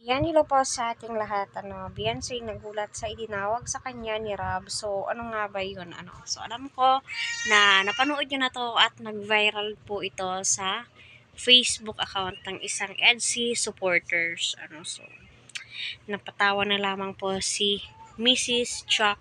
Yan, hello po sa ating lahat. Ano, Beyonce nagulat sa itinawag sa kanya ni Rob. So, ano nga ba yun? Ano? So, alam ko na napanood nyo na to at nag-viral po ito sa Facebook account ng isang EDSI supporters. Ano, so, napatawa na lamang po si Mrs. Chuck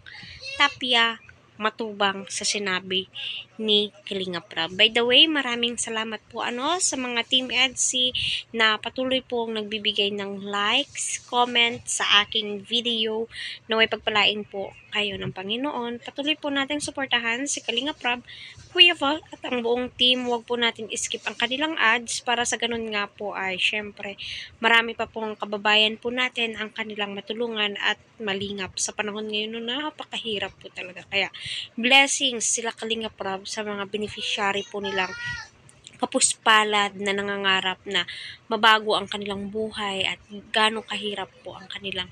Tapia matubang sa sinabi ni Kalinga Prab. By the way, maraming salamat po ano sa mga Team EDSI na patuloy pong nagbibigay ng likes, comment sa aking video. Naway pagpalain po kayo ng Panginoon. Patuloy po natin suportahan si Kalinga Prab, Kuya Val at ang buong team. Huwag po natin skip ang kanilang ads para sa ganun nga po ay syempre marami pa pong kababayan po natin ang kanilang matulungan at malingap sa panahon ngayon na napakahirap po talaga. Kaya blessings sila Kalinga Prab sa mga beneficiary po nilang kapuspalad na nangangarap na mabago ang kanilang buhay at gaano kahirap po ang kanilang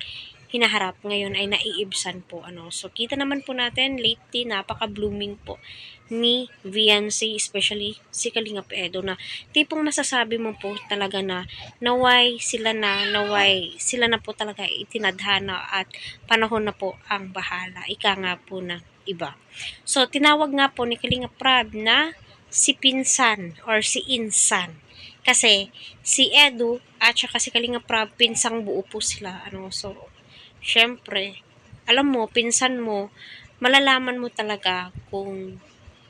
hinaharap ngayon ay naiibsan po ano. So kita naman po natin lately napaka-blooming po ni VNC especially si Kalingap Edo na tipong masasabi mo po talaga na naway sila na naway sila na po talaga itinadhana at panahon na po ang bahala. Ika nga po ng iba. So tinawag nga po ni Kalingap Prab na si Pinsan or si Insan. Kasi si Edu at saka si Kalinga Prab, pinsang buo po sila. Ano, so, syempre, alam mo, pinsan mo, malalaman mo talaga kung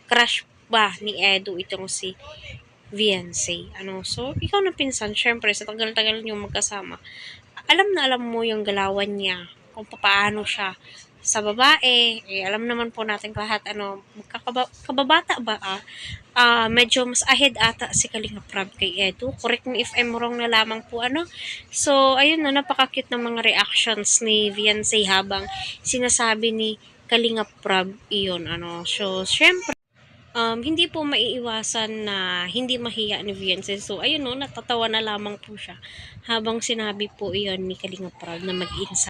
crush ba ni Edu itong si Viancy. Ano, so, ikaw na pinsan, syempre, sa tagal-tagal niyo magkasama, alam na alam mo yung galawan niya, kung paano siya sa babae, eh, alam naman po natin lahat, ano, magkakaba- kababata ba, ah, ah, medyo mas ahead ata si Kalinga Prab kay Edu. Correct me if I'm wrong na lamang po, ano. So, ayun na, napaka-cute ng mga reactions ni Viancy habang sinasabi ni Kalinga Prab iyon, ano. So, syempre, um, hindi po maiiwasan na hindi mahiya ni Viancy. So, ayun no, natatawa na lamang po siya habang sinabi po iyon ni Kalinga Prab na mag-insa